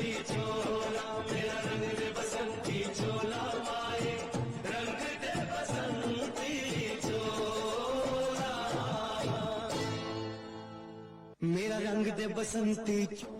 बसंती छोला मेरा रंग दे बसंती छोला माए रंग दे बसंती छोला मेरा रंग दे बसंती चोला।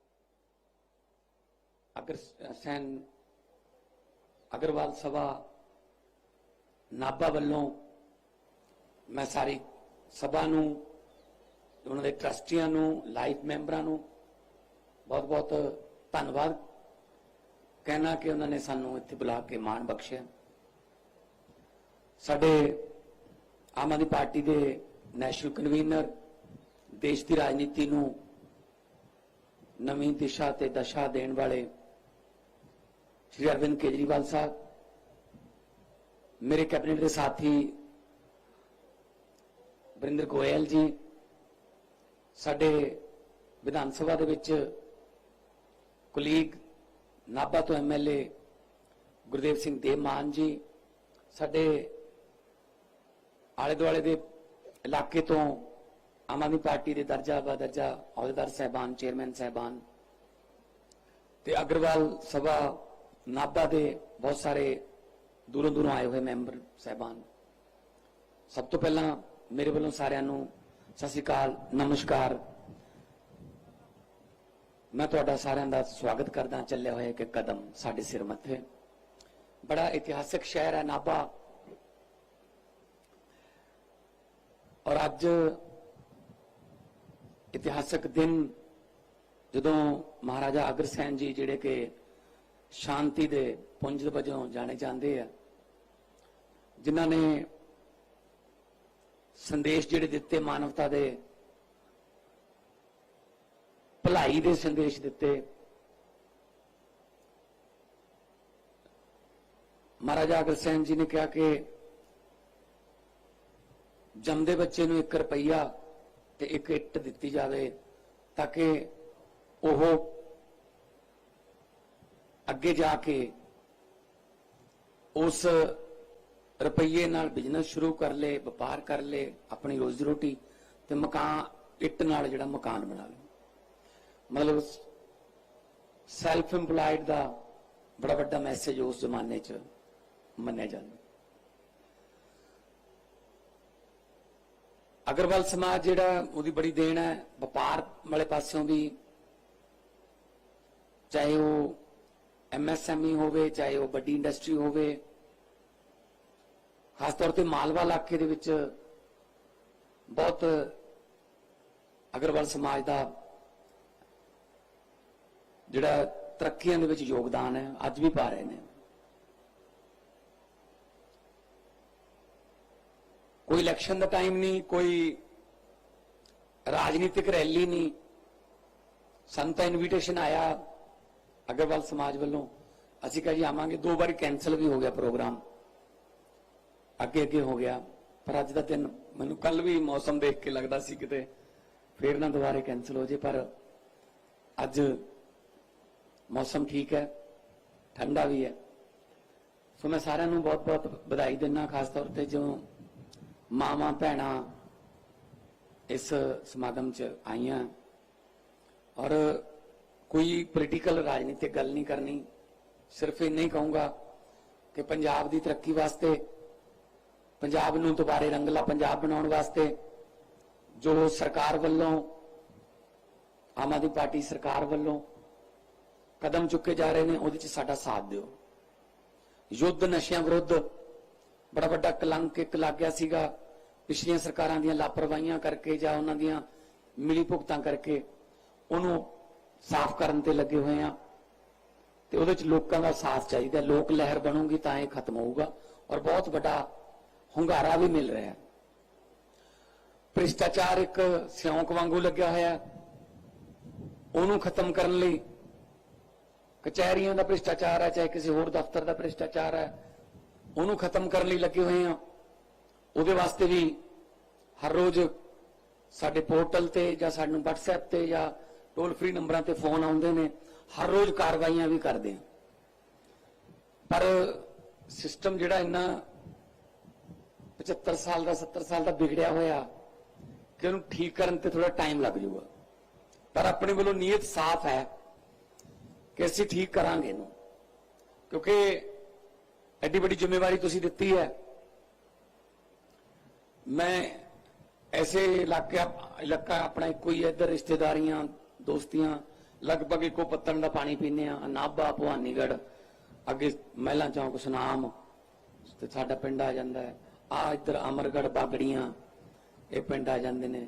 ਅਗਰ ਸੈਨ ਅਗਰਵਾਲ ਸਭਾ ਨਾਭਾ ਵੱਲੋਂ ਮੈਂ ਸਾਰੀ ਸਭਾ ਨੂੰ, ਉਹਨਾਂ ਦੇ ਟਰਸਟੀਆਂ ਨੂੰ ਲਾਈਵ ਮੈਂਬਰਾਂ ਨੂੰ ਬਹੁਤ ਬਹੁਤ ਧੰਨਵਾਦ ਕਹਿਣਾ ਕਿ ਉਹਨਾਂ ਨੇ ਸਾਨੂੰ ਇੱਥੇ ਬੁਲਾ ਕੇ ਮਾਣ ਬਖਸ਼ਿਆ। ਸਾਡੇ ਆਮ ਆਦਮੀ ਪਾਰਟੀ ਦੇ ਨੈਸ਼ਨਲ ਕਨਵੀਨਰ ਦੇਸ਼ ਦੀ ਰਾਜਨੀਤੀ ਨੂੰ ਨਵੀਂ ਦਿਸ਼ਾ ਤੇ ਦਸ਼ਾ ਦੇਣ ਵਾਲੇ ਸ਼੍ਰੀ ਅਰਵਿੰਦ ਕੇਜਰੀਵਾਲ ਸਾਹਿਬ, ਮੇਰੇ ਕੈਬਨਿਟ ਦੇ ਸਾਥੀ ਵਰਿੰਦਰ ਗੋਇਲ ਜੀ, ਸਾਡੇ ਵਿਧਾਨ ਸਭਾ ਦੇ ਵਿੱਚ ਕੁਲੀਗ ਨਾਭਾ ਤੋਂ ਐਮਐਲਏ ਗੁਰਦੇਵ ਸਿੰਘ ਦੇਵਮਾਨ ਜੀ, ਸਾਡੇ ਆਲੇ ਦੁਆਲੇ ਦੇ ਇਲਾਕੇ ਤੋਂ ਆਮ ਆਦਮੀ ਪਾਰਟੀ ਦੇ ਦਰਜਾ ਬਦਰਜਾ ਅਹੁਦੇਦਾਰ ਸਹਿਬਾਨ, ਚੇਅਰਮੈਨ ਸਹਿਬਾਨ ਤੇ ਅਗਰਵਾਲ ਸਭਾ ਨਾਭਾ ਦੇ ਬਹੁਤ ਸਾਰੇ ਦੂਰੋਂ ਦੂਰੋਂ ਆਏ ਹੋਏ ਮੈਂਬਰ, ਸਹਿਬਾਨ। ਸਭ ਤੋਂ ਪਹਿਲਾਂ ਮੇਰੇ ਵੱਲੋਂ ਸਾਰਿਆਂ ਨੂੰ ਸਤਿ ਸ਼੍ਰੀ ਅਕਾਲ, ਨਮਸਕਾਰ। ਮੈਂ ਤੁਹਾਡਾ ਸਾਰਿਆਂ ਦਾ ਸਵਾਗਤ ਕਰਦਾ ਚੱਲਿਆ ਹੋਇਆ ਕਿ ਕਦਮ ਸਾਡੇ ਸਿਰ ਮੱਥੇ। ਬੜਾ ਇਤਿਹਾਸਿਕ ਸ਼ਹਿਰ ਹੈ ਨਾਭਾ। ਔਰ ਅੱਜ ਇਤਿਹਾਸਕ ਦਿਨ ਜਦੋਂ ਮਹਾਰਾਜਾ ਅਗਰਸੈਨ ਜੀ ਜਿਹੜੇ ਕਿ ਸ਼ਾਂਤੀ ਦੇ ਪੁੰਜ ਵਜੋਂ ਜਾਣੇ ਜਾਂਦੇ ਆ। ਜਿਨ੍ਹਾਂ ਨੇ ਸੰਦੇਸ਼ ਜਿਹੜੇ ਦਿੱਤੇ ਮਾਨਵਤਾ ਦੇ, ਭਲਾਈ ਦੇ ਸੰਦੇਸ਼ ਦਿੱਤੇ। ਮਹਾਰਾਜਾ ਅਗਰਸੈਨ ਜੀ ਨੇ ਕਿਹਾ ਕਿ ਜੰਮਦੇ ਬੱਚੇ ਨੂੰ 1 ਰੁਪਈਆ ਤੇ ਇੱਕ ਇੱਟ ਦਿੱਤੀ ਜਾਵੇ ਤਾਂ ਕਿ ਉਹ ਅੱਗੇ ਜਾ ਕੇ ਉਸ ਰੁਪਈਏ ਨਾਲ ਬਿਜ਼ਨਸ ਸ਼ੁਰੂ ਕਰ ਲੇ ਵਪਾਰ ਕਰ ਲੇ ਆਪਣੀ ਰੋਜ਼ੀ ਰੋਟੀ ਤੇ ਮਕਾਨ, ਇੱਟ ਨਾਲ ਜਿਹੜਾ ਮਕਾਨ ਬਣਾ ਲੇ ਮਤਲਬ ਸੈਲਫ ਏਮਪਲਾਈਡ ਦਾ ਬੜਾ ਵੱਡਾ ਮੈਸੇਜ ਉਸ ਜ਼ਮਾਨੇ 'ਚ ਮੰਨਿਆ ਜਾਂਦਾ। ਅਗਰਵਾਲ ਸਮਾਜ ਜਿਹੜਾ ਉਹਦੀ ਬੜੀ ਦੇਣ ਹੈ, ਵਪਾਰ ਵਾਲੇ ਪਾਸਿਓਂ ਵੀ, ਚਾਹੇ ਉਹ ਐਮਐਸਐਮਈ ਹੋਵੇ, ਚਾਹੇ ਉਹ ਵੱਡੀ ਇੰਡਸਟਰੀ ਹੋਵੇ, ਖਾਸ ਤੌਰ ਤੇ ਮਾਲਵਾ ਇਲਾਕੇ ਦੇ ਵਿੱਚ ਬਹੁਤ ਅਗਰਵਾਲ ਸਮਾਜ ਦਾ ਜਿਹੜਾ ਤਰੱਕੀਆਂ ਦੇ ਵਿੱਚ ਯੋਗਦਾਨ ਹੈ, ਅੱਜ ਵੀ ਪਾ ਰਹੇ ਨੇ। ਕੋਈ ਇਲੈਕਸ਼ਨ ਦਾ ਟਾਈਮ ਨਹੀਂ, ਕੋਈ ਰਾਜਨੀਤਿਕ ਰੈਲੀ ਨਹੀਂ। ਸਾਨੂੰ ਤਾਂ ਇਨਵੀਟੇਸ਼ਨ ਆਇਆ। ਅਗਰਵਾਲ ਸਮਾਜ ਵੱਲੋਂ ਅਸੀਂ ਕਿਹਾ ਜੀ ਆਵਾਂਗੇ, ਦੋ ਵਾਰੀ ਕੈਨਸਲ ਵੀ ਹੋ ਗਿਆ ਪ੍ਰੋਗਰਾਮ ਅੱਗੇ ਅੱਗੇ ਹੋ ਗਿਆ, ਪਰ ਅੱਜ ਦਾ ਦਿਨ ਮੈਨੂੰ ਕੱਲ ਵੀ ਮੌਸਮ ਦੇਖ ਕੇ ਲੱਗਦਾ ਸੀ ਕਿਤੇ, ਫੇਰ ਨਾ ਦੁਬਾਰੇ ਕੈਨਸਲ ਹੋ ਜੇ, ਪਰ ਅੱਜ ਮੌਸਮ ਠੀਕ ਹੈ, ਠੰਡਾ ਵੀ ਹੈ। ਸੋ ਮੈਂ ਸਾਰਿਆਂ ਨੂੰ ਬਹੁਤ-ਬਹੁਤ ਵਧਾਈ ਦਿੰਦਾ, ਖਾਸ ਤੌਰ ਤੇ ਜੋ ਮਾਵਾਂ, ਭੈਣਾਂ ਇਸ ਸਮਾਗਮ 'ਚ ਆਈਆਂ। ਔਰ ਕੋਈ ਪੋਲੀਟੀਕਲ ਰਾਜਨੀਤਿਕ ਗੱਲ ਨਹੀਂ ਕਰਨੀ। ਸਿਰਫ ਇੰਨਾ ਹੀ ਕਹੂੰਗਾ ਕਿ ਪੰਜਾਬ ਦੀ ਤਰੱਕੀ ਵਾਸਤੇ, ਪੰਜਾਬ ਨੂੰ ਦੁਬਾਰੇ ਰੰਗਲਾ ਪੰਜਾਬ ਬਣਾਉਣ ਵਾਸਤੇ ਜੋ ਸਰਕਾਰ ਵੱਲੋਂ, ਆਮ ਆਦਮੀ ਪਾਰਟੀ ਸਰਕਾਰ ਵੱਲੋਂ ਕਦਮ ਚੁੱਕੇ ਜਾ ਰਹੇ ਨੇ, ਉਹਦੇ 'ਚ ਸਾਡਾ ਸਾਥ ਦਿਓ। ਯੁੱਧ ਨਸ਼ਿਆਂ ਵਿਰੁੱਧ ਬੜਾ ਵੱਡਾ ਕਲੰਕ ਇੱਕ ਲੱਗ ਗਿਆ ਸੀਗਾ। ਪਿਛਲੀਆਂ ਸਰਕਾਰਾਂ ਦੀਆਂ ਲਾਪਰਵਾਹੀਆਂ ਕਰਕੇ ਜਾਂ ਉਹਨਾਂ ਦੀਆਂ ਮਿਲੀ ਭੁਗਤਾਂ ਕਰਕੇ ਉਹਨੂੰ ਸਾਫ਼ ਕਰਨ ਤੇ ਲੱਗੇ ਹੋਏ ਆ। ਤੇ ਉਹਦੇ 'ਚ ਲੋਕਾਂ ਦਾ ਸਾਥ ਚਾਹੀਦਾ। ਲੋਕ ਲਹਿਰ ਬਣੂਗੀ ਤਾਂ ਇਹ ਖਤਮ ਹੋਊਗਾ। ਔਰ ਬਹੁਤ ਵੱਡਾ ਹੁੰਗਾਰਾ ਵੀ ਮਿਲ ਰਿਹਾ। ਹੈ ਭ੍ਰਿਸ਼ਟਾਚਾਰ ਇੱਕ ਸਿਉਂਕ ਵਾਂਗੂ ਲੱਗਿਆ ਹੋਇਆ ਉਹਨੂੰ ਖਤਮ ਕਰਨ ਲਈ ਕਚਹਿਰੀਆਂ ਦਾ ਭ੍ਰਿਸ਼ਟਾਚਾਰ ਹੈ, ਚਾਹੇ ਕਿਸੇ ਹੋਰ ਦਫ਼ਤਰ ਦਾ ਭ੍ਰਿਸ਼ਟਾਚਾਰ ਹੈ, ਉਹਨੂੰ ਖਤਮ ਕਰਨ ਲਈ ਲੱਗੇ ਹੋਏ ਆ। ਉਹਦੇ ਵਾਸਤੇ ਵੀ ਹਰ ਰੋਜ਼ ਸਾਡੇ ਪੋਰਟਲ ਤੇ ਜਾਂ ਸਾਨੂੰ WhatsApp ਤੇ ਜਾਂ ਟੋਲ ਫ੍ਰੀ ਨੰਬਰਾਂ ਤੇ ਫੋਨ ਆਉਂਦੇ ਨੇ, ਹਰ ਰੋਜ਼ ਕਾਰਵਾਈਆਂ ਵੀ ਕਰਦੇ ਆ। ਪਰ ਸਿਸਟਮ ਜਿਹੜਾ ਇੰਨਾ 75 ਸਾਲ ਦਾ 70 ਸਾਲ ਦਾ ਵਿਗੜਿਆ ਹੋਇਆ ਕਿ ਉਹਨੂੰ ਠੀਕ ਕਰਨ ਤੇ ਥੋੜਾ ਟਾਈਮ ਲੱਗ ਜਾਊਗਾ। ਪਰ ਆਪਣੇ ਵੱਲੋਂ ਨੀਅਤ ਸਾਫ਼ ਹੈ ਕਿ ਅਸੀਂ ਠੀਕ ਕਰਾਂਗੇ ਇਹਨੂੰ। ਕਿਉਂਕਿ ਐਡੀ ਵੱਡੀ ਜ਼ਿੰਮੇਵਾਰੀ ਤੁਸੀਂ ਦਿੱਤੀ ਹੈ। ਮੈਂ ਐਸੇ ਇਲਾਕੇ, ਇਲਾਕਾ ਆਪਣਾ ਇੱਕੋ ਹੀ ਹੈ, ਇੱਧਰ ਰਿਸ਼ਤੇਦਾਰੀਆਂ ਦੋਸਤੀਆਂ, ਲਗਭਗ ਇੱਕੋ ਪੱਤਣ ਦਾ ਪਾਣੀ ਪੀਂਦੇ ਆ ਨਾਭਾ ਭਵਾਨੀਗੜ੍ਹ, ਅੱਗੇ ਮਹਿਲਾ ਚੌਂਕ ਸੁਨਾਮ, ਤੇ ਸਾਡਾ ਪਿੰਡ ਆ ਜਾਂਦਾ ਹੈ। ਆ ਇੱਧਰ ਅਮਰਗੜ੍ਹ ਬਾਗੜੀਆਂ, ਇਹ ਪਿੰਡ ਆ ਜਾਂਦੇ ਨੇ।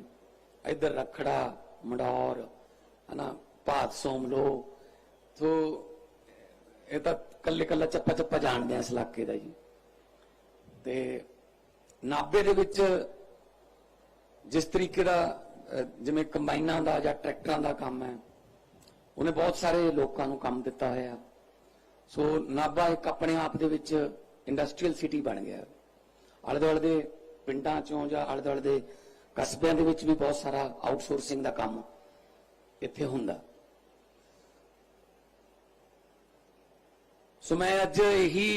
ਇੱਧਰ ਰਖੜਾ, ਮੰਡੌਰ, ਹਨਾ, ਭਾਤ ਸੋਮਲੋ, ਤੋ ਇਹ ਤਾਂ ਕੱਲੇ ਕੱਲਾ ਚੱਪਾ ਚੱਪਾ ਜਾਣਦੇ ਆ ਇਸ ਇਲਾਕੇ ਦਾ ਜੀ। ਤੇ ਨਾਭੇ ਦੇ ਵਿੱਚ ਜਿਸ ਤਰੀਕੇ ਦਾ ਜਿਵੇਂ ਕੰਬਾਈਨਾਂ ਦਾ ਜਾਂ ਟਰੈਕਟਰਾਂ ਦਾ ਕੰਮ ਹੈ, ਉਹਨੇ ਬਹੁਤ ਸਾਰੇ ਲੋਕਾਂ ਨੂੰ ਕੰਮ ਦਿੱਤਾ ਹੋਇਆ। ਸੋ ਨਾਭਾ ਇੱਕ ਆਪਣੇ ਆਪ ਦੇ ਵਿੱਚ ਇੰਡਸਟਰੀਅਲ ਸਿਟੀ ਬਣ ਗਿਆ। ਆਲੇ ਦੁਆਲੇ ਦੇ ਪਿੰਡਾਂ ਚੋਂ ਜਾਂ ਆਲੇ ਦੁਆਲੇ ਦੇ ਕਸਬਿਆਂ ਦੇ ਵਿੱਚ ਵੀ ਬਹੁਤ ਸਾਰਾ ਆਊਟਸੋਰਸਿੰਗ ਦਾ ਕੰਮ ਇੱਥੇ ਹੁੰਦਾ। ਸੋ ਮੈਂ ਅੱਜ ਇਹੀ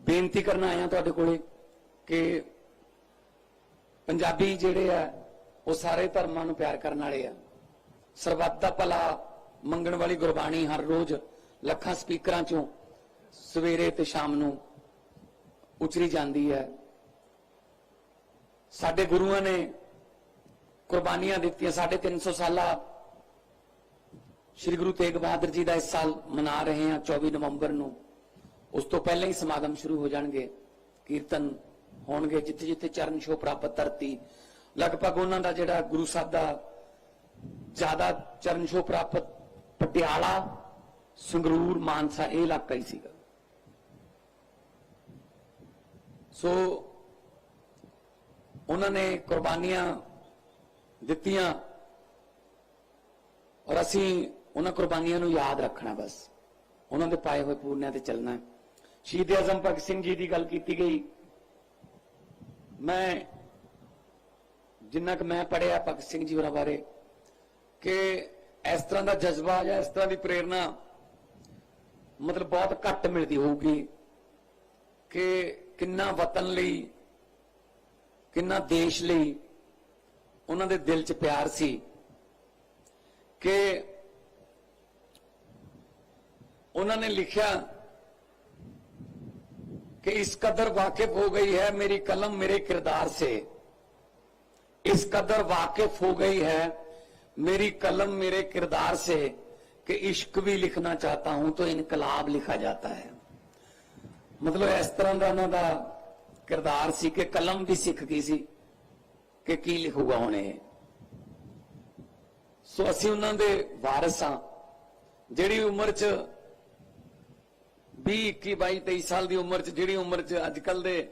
ਬੇਨਤੀ ਕਰਨ ਆਇਆ ਤੁਹਾਡੇ ਕੋਲੇ ਕਿ ਪੰਜਾਬੀ ਜਿਹੜੇ ਆ, ਉਹ ਸਾਰੇ ਧਰਮਾਂ ਨੂੰ ਪਿਆਰ ਕਰਨ ਵਾਲੇ ਆ। ਸਰਬੱਤ ਦਾ ਭਲਾ ਮੰਗਣ ਵਾਲੀ ਗੁਰਬਾਣੀ ਹਰ ਰੋਜ਼ ਲੱਖਾਂ ਸਪੀਕਰਾਂ ਚੋਂ ਸਵੇਰੇ ਤੇ ਸ਼ਾਮ ਨੂੰ ਉਚਰੀ ਜਾਂਦੀ ਹੈ। ਸਾਡੇ ਗੁਰੂਆਂ ਨੇ ਕੁਰਬਾਨੀਆਂ ਦਿੱਤੀਆਂ। ਸਾਡੇ 300 ਸਾਲਾ ਸ੍ਰੀ ਗੁਰੂ ਤੇਗ ਬਹਾਦਰ ਜੀ ਦਾ ਇਸ ਸਾਲ ਮਨਾ ਰਹੇ ਹਾਂ 24 ਨਵੰਬਰ ਨੂੰ। ਉਸ ਤੋਂ ਪਹਿਲਾਂ ਹੀ ਸਮਾਗਮ ਸ਼ੁਰੂ ਹੋ ਜਾਣਗੇ। ਕੀਰਤਨ ਹੋਣਗੇ, ਜਿੱਥੇ ਜਿੱਥੇ ਚਰਨ ਛੋਹ ਪ੍ਰਾਪਤ ਧਰਤੀ। ਲਗਭਗ ਉਹਨਾਂ ਦਾ ਜਿਹੜਾ ਗੁਰੂ ਸਾਹਿਬ ਦਾ ਜ਼ਿਆਦਾ ਚਰਨ ਛੋਹ ਪ੍ਰਾਪਤ ਪਟਿਆਲਾ, ਸੰਗਰੂਰ, ਮਾਨਸਾ, ਇਹ ਇਲਾਕਾ ਹੀ ਸੀਗਾ। ਸੋ ਉਹਨਾਂ ਨੇ ਕੁਰਬਾਨੀਆਂ ਦਿੱਤੀਆਂ ਔਰ ਅਸੀਂ ਉਹਨਾਂ ਕੁਰਬਾਨੀਆਂ ਨੂੰ ਯਾਦ ਰੱਖਣਾ ਬਸ। ਉਹਨਾਂ ਦੇ ਪਾਏ ਹੋਏ ਪੂਰਨਿਆਂ ਤੇ ਚੱਲਣਾ। ਸ਼ਹੀਦ ਆਜ਼ਮ ਭਗਤ ਸਿੰਘ ਜੀ ਦੀ ਗੱਲ ਕੀਤੀ ਗਈ। ਮੈਂ ਜਿੰਨਾ ਕਿ ਮੈਂ ਪੜਿਆ ਭਗਤ ਸਿੰਘ ਜੀ ਹੋਰਾਂ ਬਾਰੇ ਕਿ ਇਸ ਤਰ੍ਹਾਂ ਦਾ ਜਜ਼ਬਾ ਜਾਂ ਇਸ ਤਰ੍ਹਾਂ ਦੀ ਪ੍ਰੇਰਣਾ ਮਤਲਬ ਬਹੁਤ ਘੱਟ ਮਿਲਦੀ ਹੋਊਗੀ ਕਿ ਕਿੰਨਾ ਵਤਨ ਲਈ, ਕਿੰਨਾ ਦੇਸ਼ ਲਈ ਉਹਨਾਂ ਦੇ ਦਿਲ 'ਚ ਪਿਆਰ ਸੀ ਕਿ ਉਹਨਾਂ ਨੇ ਲਿਖਿਆ कि इस कदर वाकिफ हो गई है मेरी कलम मेरे किरदार से इस कदर वाकिफ हो गई है मेरी कलम मेरे किरदार से कि इश्क भी लिखना चाहता हूं तो इनकलाब लिखा जाता है ਮਤਲਬ ਇਸ ਤਰ੍ਹਾਂ ਦਾ ਉਹਨਾਂ ਦਾ ਕਿਰਦਾਰ ਸੀ ਕਿ ਕਲਮ ਵੀ ਸਿੱਖ ਗਈ ਸੀ ਕਿ ਕੀ ਲਿਖੂਗਾ ਹੁਣ ਇਹ ਸੋ ਅਸੀਂ ਉਹਨਾਂ ਦੇ ਵਾਰਿਸ ਹਾਂ ਜਿਹੜੀ ਉਮਰ 'ਚ 20 21 22 23 ਸਾਲ ਦੀ ਉਮਰ 'ਚ ਜਿਹੜੀ ਉਮਰ 'ਚ ਅੱਜ ਕੱਲ ਦੇ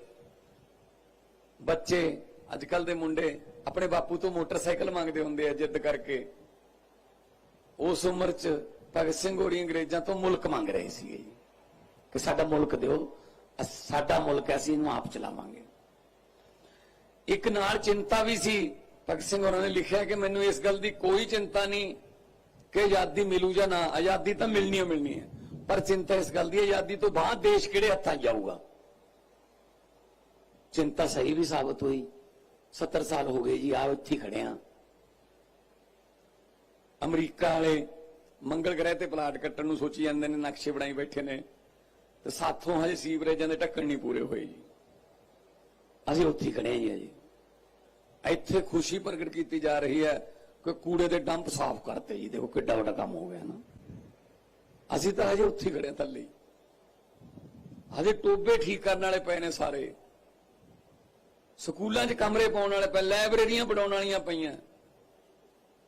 ਬੱਚੇ ਅੱਜ ਕੱਲ ਦੇ ਮੁੰਡੇ ਆਪਣੇ ਬਾਪੂ ਤੋਂ ਮੋਟਰਸਾਈਕਲ ਮੰਗਦੇ ਹੁੰਦੇ ਆ ਜਿੱਦ ਕਰਕੇ। ਉਸ ਉਮਰ 'ਚ ਭਗਤ ਸਿੰਘ ਹੋਰੀ ਅੰਗਰੇਜ਼ਾਂ ਤੋਂ ਮੁਲਕ ਮੰਗ ਰਹੇ ਸੀਗੇ ਕਿ ਸਾਡਾ ਮੁਲਕ ਦਿਓ ਅਸ- ਸਾਡਾ ਮੁਲਕ ਹੈ, ਅਸੀਂ ਇਹਨੂੰ ਆਪ ਚਲਾਵਾਂਗੇ। ਇੱਕ ਨਾਲ ਚਿੰਤਾ ਵੀ ਸੀ ਭਗਤ ਸਿੰਘ ਹੋਰਾਂ ਨੇ ਲਿਖਿਆ ਕਿ ਮੈਨੂੰ ਇਸ ਗੱਲ ਦੀ ਕੋਈ ਚਿੰਤਾ ਨਹੀਂ ਕਿ ਆਜ਼ਾਦੀ ਮਿਲੂ ਜਾਂ ਨਾ ਆਜ਼ਾਦੀ ਤਾਂ ਮਿਲਣੀ ਹੀ ਮਿਲਣੀ ਹੈ। ਪਰ ਚਿੰਤਾ ਇਸ ਗੱਲ ਦੀ ਆਜ਼ਾਦੀ ਤੋਂ ਬਾਅਦ ਦੇਸ਼ ਕਿਹੜੇ ਹੱਥਾਂ 'ਚ ਜਾਊਗਾ? ਚਿੰਤਾ ਸਹੀ ਵੀ ਸਾਬਤ ਹੋਈ। 70 ਸਾਲ ਹੋ ਗਏ ਜੀ ਆ ਇੱਥੇ ਖੜੇ ਆ ਅਮਰੀਕਾ ਵਾਲੇ ਮੰਗਲ ਗ੍ਰਹਿ ਤੇ ਪਲਾਟ ਕੱਟਣ ਨੂੰ ਸੋਚੀ ਜਾਂਦੇ ਨੇ, ਨਕਸ਼ੇ ਬਣਾਈ ਬੈਠੇ ਨੇ। ਤੇ ਸਾਥੋਂ ਹਜੇ ਸੀਵਰੇਜਾਂ ਦੇ ਢੱਕਣ ਨਹੀਂ ਪੂਰੇ ਹੋਏ ਜੀ। ਅਸੀਂ ਉੱਥੇ ਹੀ ਖੜੇ ਹਾਂ ਜੀ ਇੱਥੇ ਖੁਸ਼ੀ ਪ੍ਰਗਟ ਕੀਤੀ ਜਾ ਰਹੀ ਹੈ ਕਿ ਕੂੜੇ ਦੇ ਡੰਪ ਸਾਫ਼ ਕਰਤੇ ਜੀ। ਦੇਖੋ ਕਿੱਡਾ ਵੱਡਾ ਕੰਮ ਹੋ ਗਿਆ ਨਾ। ਅਸੀਂ ਤਾਂ ਹਜੇ ਉੱਥੇ ਹੀ ਖੜੇ ਥੱਲੇ ਹਜੇ ਟੋਬੇ ਠੀਕ ਕਰਨ ਵਾਲੇ ਪਏ ਨੇ ਸਾਰੇ। ਸਕੂਲਾਂ 'ਚ ਕਮਰੇ ਪਾਉਣ ਵਾਲੇ ਪਏ, ਲਾਇਬ੍ਰੇਰੀਆਂ ਬਣਾਉਣ ਵਾਲੀਆਂ ਪਈਆਂ।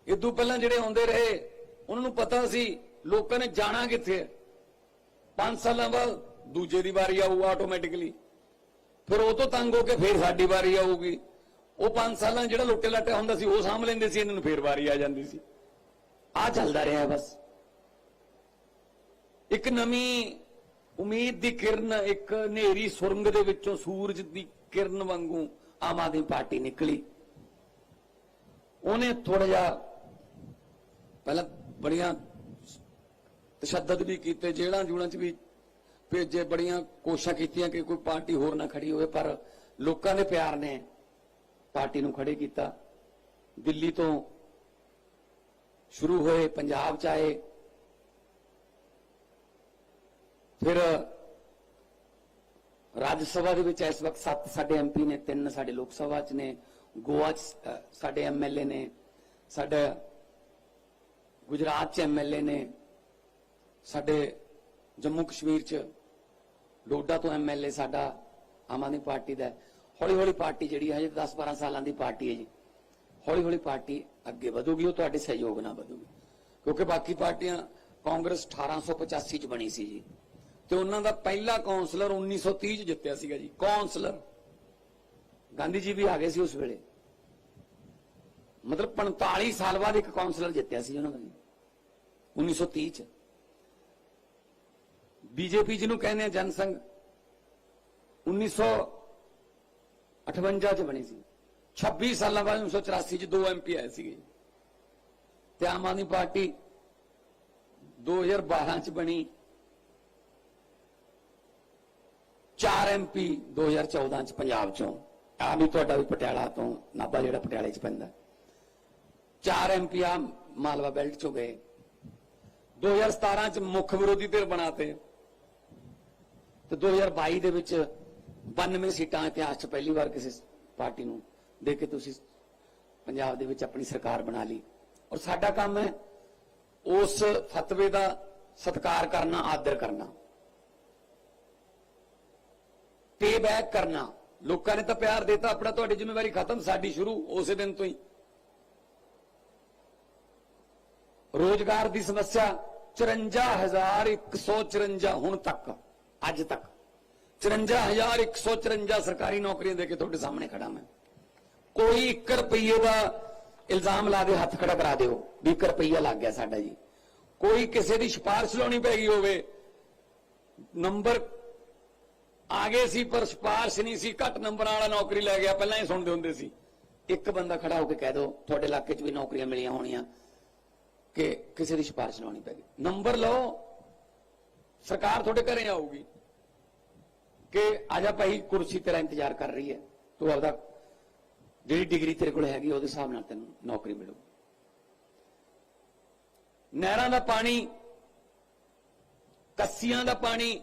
ਇਦੋਂ ਪਹਿਲਾਂ ਜਿਹੜੇ ਆਉਂਦੇ ਰਹੇ, ਉਹਨਾਂ ਨੂੰ ਪਤਾ ਸੀ, ਲੋਕਾਂ ਨੇ ਜਾਣਾ ਕਿੱਥੇ ਹੈ। 5 ਸਾਲਾਂ ਬਾਅਦ ਦੂਜੇ ਦੀ ਵਾਰੀ ਆਊ ਆਟੋਮੈਟਿਕਲੀ ਫਿਰ ਉਹ ਤੋਂ ਤੰਗ ਹੋ ਕੇ ਫਿਰ ਸਾਡੀ ਵਾਰੀ ਆਊਗੀ। ਉਹ 5 ਸਾਲਾਂ ਜਿਹੜਾ ਲੁੱਟੇ ਲੱਟੇ ਹੁੰਦਾ ਸੀ, ਉਹ ਸਾਂਭ ਲੈਂਦੇ ਸੀ, ਇਹਨਾਂ ਨੂੰ ਫਿਰ ਵਾਰੀ ਆ ਜਾਂਦੀ ਸੀ। ਆ ਚੱਲਦਾ ਰਿਹਾ ਬਸ। ਇੱਕ ਨਵੀਂ ਉਮੀਦ ਦੀ ਕਿਰਨ, ਇੱਕ ਹਨੇਰੀ ਸੁਰੰਗ ਦੇ ਵਿੱਚੋਂ ਸੂਰਜ ਦੀ ਕਿਰਨ ਵਾਂਗੂ ਆਮ ਆਦਮੀ ਪਾਰਟੀ ਨਿਕਲੀ। ਉਹਨੇ ਥੋੜਾ ਜਿਹਾ ਪਹਿਲਾਂ ਬੜੀਆਂ ਤਸ਼ੱਦਦ ਵੀ ਕੀਤੇ, ਜੇਲ੍ਹਾਂ ਜੂਲਾਂ 'ਚ ਵੀ ਭੇਜੇ, ਬੜੀਆਂ ਕੋਸ਼ਿਸ਼ਾਂ ਕੀਤੀਆਂ ਕਿ ਕੋਈ ਪਾਰਟੀ ਹੋਰ ਨਾ ਖੜੀ ਹੋਵੇ, ਪਰ ਲੋਕਾਂ ਦੇ ਪਿਆਰ ਨੇ ਪਾਰਟੀ ਨੂੰ ਖੜੇ ਕੀਤਾ। ਦਿੱਲੀ ਤੋਂ ਸ਼ੁਰੂ ਹੋਏ, ਪੰਜਾਬ ਚ ਆਏ ਫਿਰ ਰਾਜ ਸਭਾ ਦੇ ਵਿੱਚ ਇਸ ਵਕਤ ਸੱਤ ਸਾਡੇ ਐਮਪੀ ਨੇ ਤਿੰਨ ਸਾਡੇ ਲੋਕ ਸਭਾ ਚ ਨੇ ਗੋਆ ਚ ਅ, ਸਾਡੇ ਐਮਐਲਏ ਨੇ ਸਾਡਾ ਗੁਜਰਾਤ ਚ ਐਮਐਲਏ ਨੇ ਸਾਡੇ ਜੰਮੂ ਕਸ਼ਮੀਰ ਚ ਡੋਡਾ ਤੋਂ ਐਮਐਲਏ ਸਾਡਾ ਆਮ ਆਦਮੀ ਪਾਰਟੀ ਦਾ ਹੌਲੀ ਹੌਲੀ ਪਾਰਟੀ ਜਿਹੜੀ ਹੈ ਹਜੇ 10 12 ਸਾਲਾਂ ਦੀ ਪਾਰਟੀ ਹੈ ਜੀ। ਹੌਲੀ ਹੌਲੀ ਪਾਰਟੀ ਅੱਗੇ ਵਧੂਗੀ ਉਹ ਤੁਹਾਡੇ ਸਹਿਯੋਗ ਨਾਲ ਵਧੂਗੀ। ਕਿਉਂਕਿ ਬਾਕੀ ਪਾਰਟੀਆਂ ਕਾਂਗਰਸ 1885 ਚ ਬਣੀ ਸੀ ਜੀ। ਤੇ ਉਹਨਾਂ ਦਾ ਪਹਿਲਾ ਕਾਉਂਸਲਰ 1930 ਚ ਜਿੱਤਿਆ ਸੀਗਾ ਜੀ ਕਾਉਂਸਲਰ ਗਾਂਧੀ ਜੀ ਵੀ ਆ ਗਏ ਸੀ ਉਸ ਵੇਲੇ। ਮਤਲਬ 45 ਸਾਲ ਬਾਅਦ ਇੱਕ ਕਾਉਂਸਲਰ ਜਿੱਤਿਆ ਸੀ ਉਹਨਾਂ ਦਾ ਜੀ 1930 ਚ। ਬੀਜੇਪੀ ਜਿਹਨੂੰ ਕਹਿੰਦੇ ਆ ਜਨਸੰਘ 1958 ਚ ਬਣੀ ਸੀ। 26 ਸਾਲਾਂ ਬਾਅਦ 1984 ਚ ਦੋ ਐਮਪੀ ਆਏ ਸੀਗੇ ਤੇ ਆਮ ਆਦਮੀ ਪਾਰਟੀ 2012 ਚ ਬਣੀ। 4 ਐਮਪੀ 2014 ਚ ਪੰਜਾਬ ਚੋਂ। ਆ ਵੀ ਤੁਹਾਡਾ ਵੀ ਪਟਿਆਲਾ ਤੋਂ ਨਾਭਾ ਜਿਹੜਾ ਪਟਿਆਲੇ ਚ ਪੈਂਦਾ। 4 ਐਮਪੀ ਆ ਮਾਲਵਾ ਬੈਲਟ ਚੋਂ ਗਏ। 2017 ਚ ਮੁੱਖ ਵਿਰੋਧੀ ਧਿਰ ਬਣਾਤੇ ਤੇ। 2022 ਦੇ ਵਿੱਚ 92 ਸੀਟਾਂ ਇਤਿਹਾਸ 'ਚ ਪਹਿਲੀ ਵਾਰ ਕਿਸੇ ਪਾਰਟੀ ਨੂੰ ਦੇ ਕੇ ਤੁਸੀਂ ਪੰਜਾਬ ਦੇ ਵਿੱਚ ਆਪਣੀ ਸਰਕਾਰ ਬਣਾ ਲਈ। ਔਰ ਸਾਡਾ ਕੰਮ ਹੈ ਉਸ ਫਤਵੇ ਦਾ ਸਤਿਕਾਰ ਕਰਨਾ, ਆਦਰ ਕਰਨਾ। ਪੇ ਬੈਕ ਕਰਨਾ। ਲੋਕਾਂ ਨੇ ਤਾਂ ਪਿਆਰ ਦਿੱਤਾ, ਆਪਣਾ ਤੁਹਾਡੀ ਜ਼ਿੰਮੇਵਾਰੀ ਖਤਮ, ਸਾਡੀ ਸ਼ੁਰੂ, ਉਸੇ ਦਿਨ ਤੋਂ ਹੀ। ਰੋਜ਼ਗਾਰ ਦੀ ਸਮੱਸਿਆ 54154 ਹੁਣ ਤੱਕ, ਅੱਜ ਤੱਕ। 54154 ਸਰਕਾਰੀ ਨੌਕਰੀਆਂ ਦੇ ਕੇ ਤੁਹਾਡੇ ਸਾਹਮਣੇ ਖੜਾ ਮੈਂ। ਕੋਈ 1 ਰੁਪਈਏ ਦਾ ਇਲਜ਼ਾਮ ਲਾ ਦੇ ਹੱਥ ਖੜਾ ਕਰਾ ਦਿਓ, ਵੀ 1 ਰੁਪਈਆ ਲੱਗ ਗਿਆ ਸਾਡਾ ਜੀ। ਕੋਈ ਕਿਸੇ ਦੀ ਸਿਫਾਰਿਸ਼ ਲਾਉਣੀ ਪੈ ਗਈ ਹੋਵੇ, ਨੰਬਰ ਆ ਗਏ ਸੀ, ਪਰ ਸਿਫਾਰਿਸ਼ ਨਹੀਂ ਸੀ, ਘੱਟ ਨੰਬਰਾਂ ਵਾਲਾ ਨੌਕਰੀ ਲੈ ਗਿਆ, ਪਹਿਲਾਂ ਹੀ ਸੁਣਦੇ ਹੁੰਦੇ ਸੀ। ਇੱਕ ਬੰਦਾ ਖੜਾ ਹੋ ਕੇ ਕਹਿ ਦੋ, ਤੁਹਾਡੇ ਇਲਾਕੇ 'ਚ ਵੀ ਨੌਕਰੀਆਂ ਮਿਲੀਆਂ ਹੋਣੀਆਂ, ਕਿ ਕਿਸੇ ਦੀ ਸਿਫਾਰਿਸ਼ ਲਾਉਣੀ ਪੈ ਗਈ। ਨੰਬਰ ਲਓ, ਸਰਕਾਰ ਤੁਹਾਡੇ ਘਰੇ ਆਊਗੀ, ਕਿ ਆਜਾ ਭਾਈ, ਕੁਰਸੀ ਤੇਰਾ ਇੰਤਜ਼ਾਰ ਕਰ ਰਹੀ ਹੈ, ਤੂੰ ਆਪਦਾ ਜਿਹੜੀ ਡਿਗਰੀ ਤੇਰੇ ਕੋਲ ਹੈਗੀ, ਉਹਦੇ ਹਿਸਾਬ ਨਾਲ ਤੈਨੂੰ ਨੌਕਰੀ ਮਿਲੂ ਨਹਿਰਾਂ ਦਾ ਪਾਣੀ, ਕੱਸੀਆਂ ਦਾ ਪਾਣੀ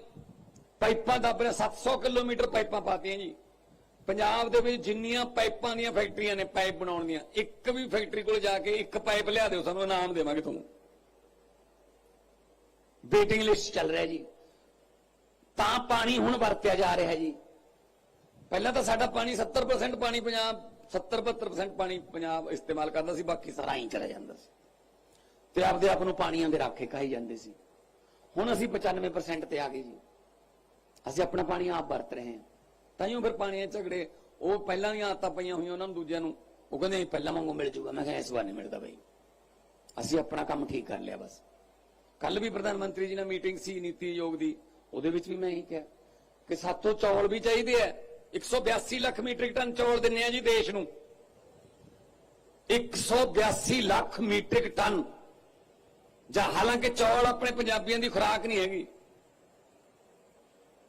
ਪਾਈਪਾਂ ਦਾ ਆਪਣੇ 700 ਕਿਲੋਮੀਟਰ ਪਾਈਪਾਂ ਪਾਤੀਆਂ ਜੀ। ਪੰਜਾਬ ਦੇ ਵਿੱਚ ਜਿੰਨੀਆਂ ਪਾਈਪਾਂ ਦੀਆਂ ਫੈਕਟਰੀਆਂ ਨੇ ਪਾਈਪ ਬਣਾਉਣ ਦੀਆਂ, ਇੱਕ ਵੀ ਫੈਕਟਰੀ ਕੋਲ ਜਾ ਕੇ ਇੱਕ ਪਾਈਪ ਲਿਆ ਦਿਓ, ਸਾਨੂੰ ਇਨਾਮ ਦੇਵਾਂਗੇ ਤੁਹਾਨੂੰ। ਵੇਟਿੰਗ ਲਿਸਟ ਚੱਲ ਰਿਹਾ ਜੀ। ਤਾਂ ਪਾਣੀ ਹੁਣ ਵਰਤਿਆ ਜਾ ਰਿਹਾ ਜੀ। ਪਹਿਲਾਂ ਤਾਂ ਸਾਡਾ ਪਾਣੀ 70% ਪਾਣੀ ਪੰਜਾਬ 70-72% ਪਾਣੀ ਪੰਜਾਬ ਇਸਤੇਮਾਲ ਕਰਦਾ ਸੀ, ਬਾਕੀ ਸਾਰਾ ਹੀ ਚਲਾ ਜਾਂਦਾ ਸੀ। ਤੇ ਆਪਦੇ ਆਪ ਨੂੰ ਪਾਣੀਆਂ ਦੇ ਰਾਖੇ ਕਹੀ ਜਾਂਦੇ ਸੀ। ਹੁਣ ਅਸੀਂ 95% ਤੇ ਆ ਗਏ ਜੀ। ਅਸੀਂ ਆਪਣਾ ਪਾਣੀ ਆਪ ਵਰਤ ਰਹੇ ਹਾਂ। ਤਾਂ ਤਾਈਓ ਫਿਰ ਪਾਣੀਆਂ 'ਚ ਝਗੜੇ, ਉਹ ਪਹਿਲਾਂ ਵੀ ਆਦਤਾਂ ਪਈਆਂ ਹੋਈਆਂ ਉਹਨਾਂ ਨੂੰ, ਦੂਜਿਆਂ ਨੂੰ, ਉਹ ਕਹਿੰਦੇ ਪਹਿਲਾਂ ਵਾਂਗੂ ਮਿਲ ਜੂਗਾ। ਮੈਂ ਕਿਹਾ ਇਸ ਵਾਰ ਨਹੀਂ ਮਿਲਦਾ ਬਈ। ਅਸੀਂ ਆਪਣਾ ਕੰਮ ਠੀਕ ਕਰ ਲਿਆ ਬਸ। ਕੱਲ ਵੀ ਪ੍ਰਧਾਨ ਮੰਤਰੀ ਜੀ ਨਾਲ ਮੀਟਿੰਗ ਸੀ, ਨੀਤੀ ਆਯੋਗ ਦੀ। ਉਹਦੇ ਵਿੱਚ ਵੀ ਮੈਂ ਇਹੀ ਕਿਹਾ ਕਿ ਸਾਤੋਂ ਚੌਲ ਵੀ ਚਾਹੀਦੇ ਆ। 182 ਲੱਖ ਮੀਟ੍ਰਿਕ ਟਨ ਚੌਲ ਦਿੰਨੇ ਆ ਜੀ ਦੇਸ਼ ਨੂੰ। 182 ਲੱਖ ਮੀਟ੍ਰਿਕ ਟਨ। ਜਾਂ ਹਾਲਾਂਕਿ ਚੌਲ ਆਪਣੇ ਪੰਜਾਬੀਆਂ ਦੀ ਖੁਰਾਕ ਨਹੀਂ ਹੈਗੀ।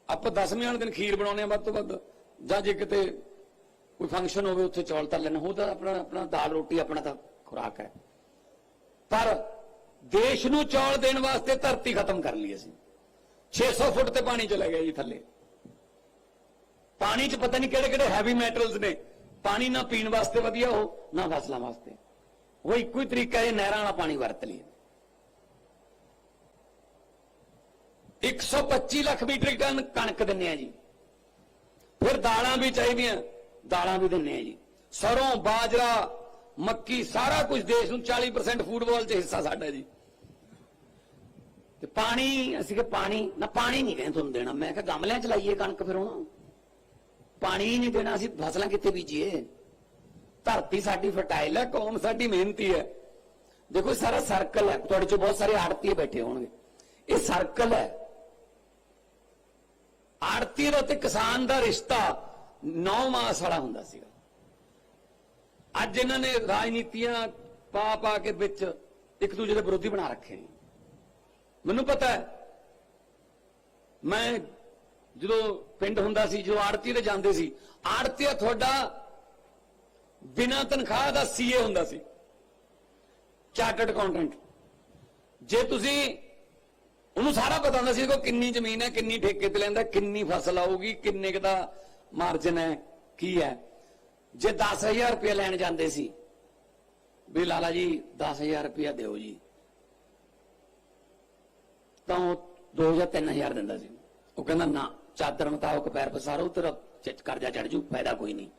ਆਪਾਂ ਦਸਵੇਂ ਵਾਲੇ ਦਿਨ ਖੀਰ ਬਣਾਉਂਦੇ ਆ ਵੱਧ ਤੋਂ ਵੱਧ, ਜਾਂ ਜੇ ਕਿਤੇ ਕੋਈ ਫੰਕਸ਼ਨ ਹੋਵੇ ਉੱਥੇ ਚੌਲ ਤਲ ਲੈਣਾ ਉਹਦਾ ਆਪਣਾ ਆਪਣਾ ਦਾਲ ਰੋਟੀ ਆਪਣਾ ਤਾਂ ਖੁਰਾਕ ਹੈ। ਪਰ ਦੇਸ਼ ਨੂੰ ਚੌਲ ਦੇਣ ਵਾਸਤੇ ਧਰਤੀ ਖਤਮ ਕਰ ਲਈ ਅਸੀਂ। 600 ਫੁੱਟ ਤੇ ਪਾਣੀ ਚਲਾ ਗਿਆ ਜੀ ਥੱਲੇ। ਪਾਣੀ 'ਚ ਪਤਾ ਨਹੀਂ ਕਿਹੜੇ ਕਿਹੜੇ ਹੈਵੀ ਮੈਟਲਸ ਨੇ। ਪਾਣੀ ਨਾ ਪੀਣ ਵਾਸਤੇ ਵਧੀਆ ਹੋ ਨਾ ਫਸਲਾਂ ਵਾਸਤੇ। ਉਹ ਇੱਕੋ ਹੀ ਤਰੀਕਾ ਹੈ, ਨਹਿਰਾਂ ਵਾਲਾ ਪਾਣੀ ਵਰਤ ਲਈਏ। 125 ਲੱਖ ਮੀਟ੍ਰਿਕ ਟਨ ਕਣਕ ਦਿੰਨੇ ਆ ਜੀ। ਫਿਰ ਦਾਲਾਂ ਵੀ ਚਾਹੀਦੀਆਂ, ਦਾਲਾਂ ਵੀ ਦਿੰਨੇ ਆ ਜੀ। ਸਰੋਂ, ਬਾਜਰਾ, ਮੱਕੀ, ਸਾਰਾ ਕੁਝ ਦੇਸ਼ ਨੂੰ 40% ਫੂਟਬਾਲ 'ਚ ਹਿੱਸਾ ਸਾਡਾ ਜੀ। ਤੇ ਪਾਣੀ, ਅਸੀਂ ਕਿ ਪਾਣੀ, ਨਾ ਪਾਣੀ ਨਹੀਂ ਕਹਿੰਦੇ ਤੁਹਾਨੂੰ ਦੇਣਾ। ਮੈਂ ਕਿਹਾ ਗਮਲਿਆਂ 'ਚ ਲਾਈਏ ਕਣਕ ਫਿਰ ਹੁਣ। ਪਾਣੀ ਨਹੀਂ ਦੇਣਾ, ਅਸੀਂ ਫਸਲਾਂ ਕਿੱਥੇ ਬੀਜੀਏ? ਧਰਤੀ ਸਾਡੀ ਫਰਟਾਈਲ ਹੈ, ਕੌਮ ਸਾਡੀ ਮਿਹਨਤੀ ਹੈ। ਦੇਖੋ, ਸਾਰਾ ਸਰਕਲ ਹੈ। ਤੁਹਾਡੇ 'ਚ ਬਹੁਤ ਸਾਰੇ ਆੜਤੀਏ ਬੈਠੇ ਹੋਣਗੇ। ਇਹ ਸਰਕਲ ਹੈ। ਆੜਤੀ ਦਾ ਤੇ ਕਿਸਾਨ ਦਾ ਰਿਸ਼ਤਾ 9 ਮਾਸ ਵਾਲਾ ਹੁੰਦਾ ਸੀਗਾ। ਅੱਜ ਇਹਨਾਂ ਨੇ ਰਾਜਨੀਤੀਆਂ ਪਾ ਪਾ ਕੇ ਵਿੱਚ ਇੱਕ ਦੂਜੇ ਦੇ ਵਿਰੋਧੀ ਬਣਾ ਰੱਖੇ ਨੇ। ਮੈਨੂੰ ਪਤਾ ਹੈ, ਮੈਂ ਜਦੋਂ ਪਿੰਡ ਹੁੰਦਾ ਸੀ, ਜਦੋਂ ਆੜਤੀ ਤੇ ਜਾਂਦੇ ਸੀ ਆੜਤੀ ਤੁਹਾਡਾ ਬਿਨਾਂ ਤਨਖਾਹ ਦਾ ਸੀਏ ਹੁੰਦਾ ਸੀ। Chartered accountant. ਜੇ ਤੁਸੀਂ ਉਹਨੂੰ ਸਾਰਾ ਪਤਾ ਹੁੰਦਾ ਸੀ ਕਿ ਕਿੰਨੀ ਜ਼ਮੀਨ ਹੈ, ਕਿੰਨੀ ਠੇਕੇ ਤੇ ਲੈਂਦਾ, ਕਿੰਨੀ ਫਸਲ ਆਊਗੀ, ਕਿੰਨੇ ਕੁ ਦਾ ਮਾਰਜਨ ਹੈ, ਕੀ ਹੈ। ਜੇ 10000 ਰੁਪਏ ਲੈਣ ਜਾਂਦੇ ਸੀ, ਵੀ ਲਾਲਾ ਜੀ 10000 ਰੁਪਏ ਦਿਓ ਜੀ। ਤਾਂ ਉਹ 2000 3000 ਦਿੰਦਾ ਸੀ। ਉਹ ਕਹਿੰਦਾ, ਨਾ, ਚਾਦਰ ਮੁਤਾਬਕ ਪੈਰ ਪਸਾਰੋ, ਤੇਰਾ ਕਰਜ਼ਾ ਚੜ ਜੂ, ਫਾਇਦਾ ਕੋਈ ਨਹੀਂ।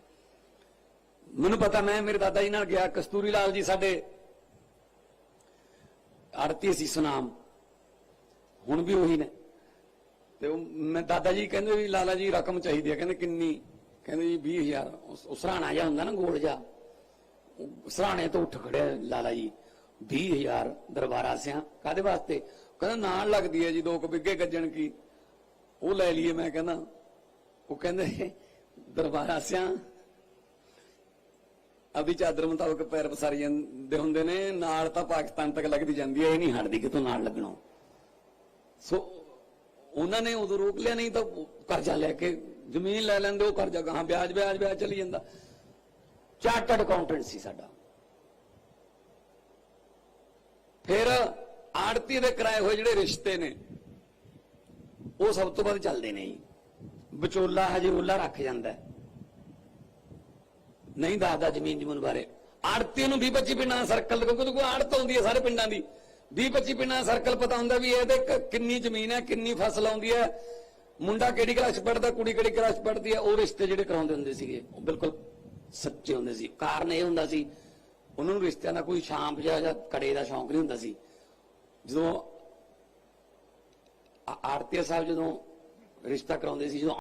ਮੈਨੂੰ ਪਤਾ, ਮੈਂ, ਮੇਰੇ ਦਾਦਾ ਜੀ ਨਾਲ ਗਿਆ, ਕਸਤੂਰੀ ਲਾਲ ਜੀ ਸਾਡੇ ਆਰਤੀ ਸੀ ਸੁਨਾਮ। ਹੁਣ ਵੀ ਉਹੀ ਨੇ। ਤੇ ਉਹ ਮੈਂ ਦਾਦਾ ਜੀ ਕਹਿੰਦੇ ਵੀ ਲਾਲਾ ਜੀ ਰਕਮ ਚਾਹੀਦੀ ਹੈ ਕਹਿੰਦੇ ਕਿੰਨੀ? ਕਹਿੰਦੇ ਜੀ 20000 ਉਸ ਉਸ ਸਰਾਣਾ ਜਿਹਾ ਹੁੰਦਾ ਨਾ ਗੋਲ ਜਿਹਾ। ਸਰਾਣੇ ਤੋਂ ਉੱਠ ਖੜਿਆ ਲਾਲਾ ਜੀ। 20000 ਦਰਬਾਰਾ ਸਿਆਂ। ਕਾਦੇ ਵਾਸਤੇ? ਕਹਿੰਦਾ ਨਾਲ ਲੱਗਦੀ ਹੈ ਜੀ, ਦੋ ਕੁ ਬਿੱਗੇ ਗੱਜਣ ਕੀ। ਉਹ ਲੈ ਲਈਏ, ਮੈਂ ਕਹਿੰਦਾ। ਉਹ ਕਹਿੰਦੇ, ਦਰਬਾਰਾ ਸਿਆਂ। ਅਭੀ ਚਾਦਰ ਮੁਤਾਬਕ ਪੈਰ ਪਸਾਰੀ ਜਾਂਦੇ ਹੁੰਦੇ ਨੇ। ਨਾਲ ਤਾਂ ਪਾਕਿਸਤਾਨ ਤੱਕ ਲੱਗਦੀ ਜਾਂਦੀ ਹੈ ਇਹ ਨਹੀਂ ਹਟਦੀ ਕਿਤੋਂ ਨਾਲ ਲੱਗਣੋਂ। ਸੋ ਉਹਨਾਂ ਨੇ ਉਦੋਂ ਰੋਕ ਲਿਆ, ਨਹੀਂ ਤਾਂ ਕਰਜ਼ਾ ਲੈ ਕੇ ਜ਼ਮੀਨ ਲੈ ਲੈਂਦੇ, ਉਹ ਕਰਜ਼ਾ ਗਾਹਾਂ ਵਿਆਜ ਵਿਆਜ ਵਿਆਜ ਚਲੀ ਜਾਂਦਾ। ਚਾਰਟਰਡ ਅਕਾਊਂਟੈਂਟ ਸੀ ਸਾਡਾ। ਫਿਰ ਆੜਤੀ ਦੇ ਕਰਾਏ ਹੋਏ ਜਿਹੜੇ ਰਿਸ਼ਤੇ ਨੇ, ਉਹ ਸਭ ਤੋਂ ਵੱਧ ਚੱਲਦੇ ਨੇ ਜੀ। ਵਿਚੋਲਾ ਹਜੇ ਉਹਲਾ ਰੱਖ ਜਾਂਦਾ ਨਹੀਂ ਦੱਸਦਾ ਜ਼ਮੀਨ ਜਮੂਨ ਬਾਰੇ। ਆੜਤੀ ਨੂੰ 20 25 ਪਿੰਡਾਂ ਦਾ ਸਰਕਲ ਕਿਉਂਕਿ ਉਹਦੇ ਕੋਲ ਆੜਤ ਆਉਂਦੀ ਹੈ ਸਾਰੇ ਪਿੰਡਾਂ ਦੀ। 20 25 ਪਿੰਡਾਂ ਸਰਕਲ ਪਤਾ ਹੁੰਦਾ ਵੀ ਇਹਦੇ ਕਿੰਨੀ ਜ਼ਮੀਨ ਹੈ, ਕਿੰਨੀ ਫਸਲ ਆਉਂਦੀ ਹੈ। ਮੁੰਡਾ ਕਿਹੜੀ ਕਲਾਸ ਪੜਦਾ ਕੁੜੀ ਕਿਹੜੀ ਕਲਾਸ ਪੜਦੀ ਹੈ, ਉਹ ਰਿਸ਼ਤੇ ਜਿਹੜੇ ਕਰਾਉਂਦੇ ਹੁੰਦੇ ਸੀਗੇ, ਉਹ ਬਿਲਕੁਲ ਸੱਚੇ ਹੁੰਦੇ ਸੀ। ਕਾਰਨ ਇਹ ਹੁੰਦਾ ਸੀ, ਉਹਨਾਂ ਨੂੰ ਰਿਸ਼ਤਿਆਂ ਦਾ ਕੋਈ ਸ਼ਾਂਪ ਜਿਹਾ ਜਾਂ ਕੜੇ ਦਾ ਸ਼ੌਂਕ ਨਹੀਂ ਹੁੰਦਾ ਸੀ। ਜਦੋਂ ਆ- ਸਾਹਿਬ ਜਦੋਂ ਰਿਸ਼ਤਾ ਕਰਾਉਂਦੇ ਸੀ, ਜਦੋਂ